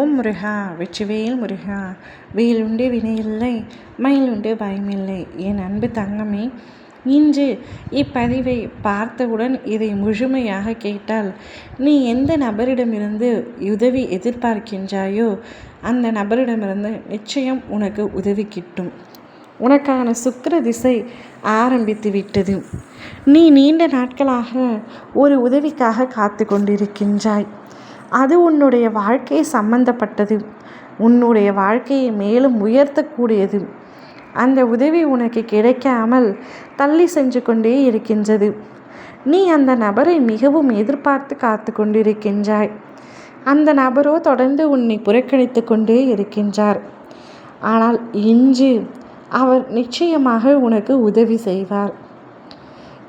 ஓம் முருகா வெற்றிவேல் முருகா வேலுண்டு வினையில்லை மயிலுண்டு பயமில்லை என் அன்பு தங்கமே. இன்று இப்பதிவை பார்த்தவுடன் இதை முழுமையாக கேட்டால் நீ எந்த நபரிடமிருந்து உதவி எதிர்பார்க்கின்றாயோ அந்த நபரிடமிருந்து நிச்சயம் உனக்கு உதவி கிட்டும். உனக்கான சுக்கர திசை ஆரம்பித்து விட்டது. நீ நீண்ட நாட்களாக ஒரு உதவிக்காக காத்து கொண்டிருக்கின்றாய். அது உன்னுடைய வாழ்க்கை சம்பந்தப்பட்டது. உன்னுடைய வாழ்க்கையை மேலும் உயர்த்தக்கூடியது. அந்த உதவி உனக்கு கிடைக்காமல் தள்ளி சென்று கொண்டே இருக்கின்றது. நீ அந்த நபரை மிகவும் எதிர்பார்த்து காத்து கொண்டிருக்கின்றாய். அந்த நபரோ தொடர்ந்து உன்னை புறக்கணித்து கொண்டே இருக்கின்றார். ஆனால் இன்று அவர் நிச்சயமாக உனக்கு உதவி செய்வார்.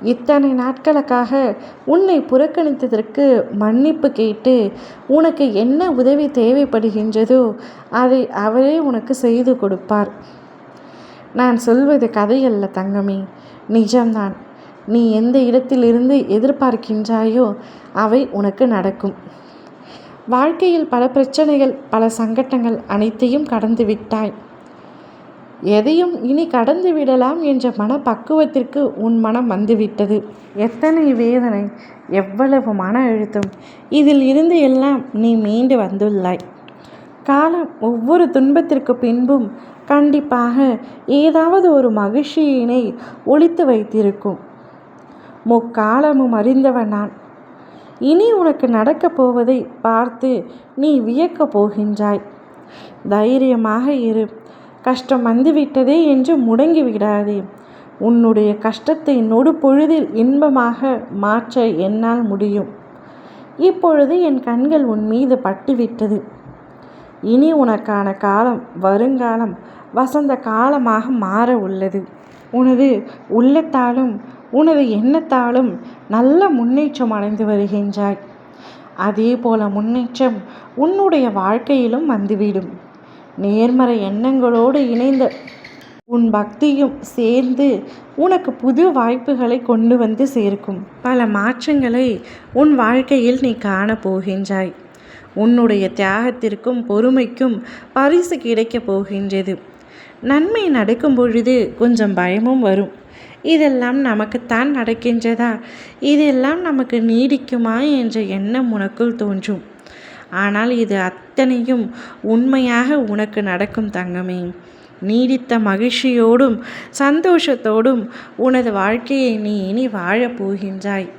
இத்தனை நாட்களுக்காக உன்னை புறக்கணித்ததற்கு மன்னிப்பு கேட்டு உனக்கு என்ன உதவி தேவைப்படுகின்றதோ அதை அவரே உனக்கு செய்து கொடுப்பார். நான் சொல்வது கதையல்ல தங்கமே. நிஜம்தான். நீ எந்த இடத்திலிருந்து எதிர்பார்க்கின்றாயோ அவை உனக்கு நடக்கும். வாழ்க்கையில் பல பிரச்சனைகள் பல சங்கட்டங்கள் அனைத்தையும் கடந்து விட்டாய். எதையும் இனி கடந்து விடலாம் என்ற மனப்பக்குவத்திற்கு உன் மனம் வந்துவிட்டது. எத்தனை வேதனை எவ்வளவு மன அழுத்தம். இதில் இருந்து எல்லாம் நீ மீண்டு வந்துள்ளாய். காலம் ஒவ்வொரு துன்பத்திற்கு பின்பும் கண்டிப்பாக ஏதாவது ஒரு மகிழ்ச்சியினை ஒழித்து வைத்திருக்கும். முக்காலமும் அறிந்தவன் நான். இனி உனக்கு நடக்கப் போவதை பார்த்து நீ வியக்கப் போகின்றாய். தைரியமாக இரு. கஷ்டம் வந்துவிட்டதே என்று முடங்கி விடாதே உன்னுடைய கஷ்டத்தை நொடு பொழுதில் இன்பமாக மாற்ற என்னால் முடியும். இப்பொழுது என் கண்கள் உன் மீது பட்டுவிட்டது. இனி உனக்கான காலம் வருங்காலம் வசந்த காலமாக மாற உள்ளது. உனது உள்ளத்தாலும் உனது எண்ணத்தாலும் நல்ல முன்னேற்றம் அடைந்து வருகின்றாய். அதே போல முன்னேற்றம் உன்னுடைய வாழ்க்கையிலும் வந்துவிடும். நேர்மறை எண்ணங்களோடு இணைந்த உன் பக்தியும் சேர்ந்து உனக்கு புது வாய்ப்புகளை கொண்டு வந்து சேர்க்கும். பல மாற்றங்களை உன் வாழ்க்கையில் நீ காணப்போகின்றாய் உன்னுடைய தியாகத்திற்கும் பொறுமைக்கும் பரிசு கிடைக்கப் போகின்றது. நன்மை நடக்கும் பொழுது கொஞ்சம் பயமும் வரும். இதெல்லாம் நமக்குத்தான் நடக்கின்றதா? இதெல்லாம் நமக்கு நீடிக்குமா என்ற எண்ணம் உனக்குள் தோன்றும். ஆனால் இது அத்தனையும் உண்மையாக உனக்கு நடக்கும் தங்கமே. நீடித்த மகிழ்ச்சியோடும் சந்தோஷத்தோடும் உனது வாழ்க்கையை நீ இனி வாழப் போகின்றாய்.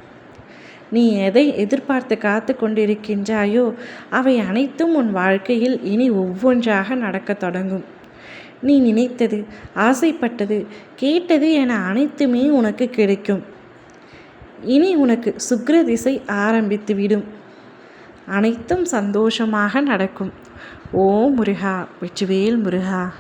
நீ எதை எதிர்பார்த்து காத்து கொண்டிருக்கின்றாயோ அவை அனைத்தும் உன் வாழ்க்கையில் இனி ஒவ்வொன்றாக நடக்கத் தொடங்கும். நீ நினைத்தது ஆசைப்பட்டது கேட்டது என அனைத்துமே உனக்கு கிடைக்கும். இனி உனக்கு சுக்ர திசை விடும் அனைத்தும் சந்தோஷமாக நடக்கும். ஓ முருகா வெற்றிவேல் முருகா.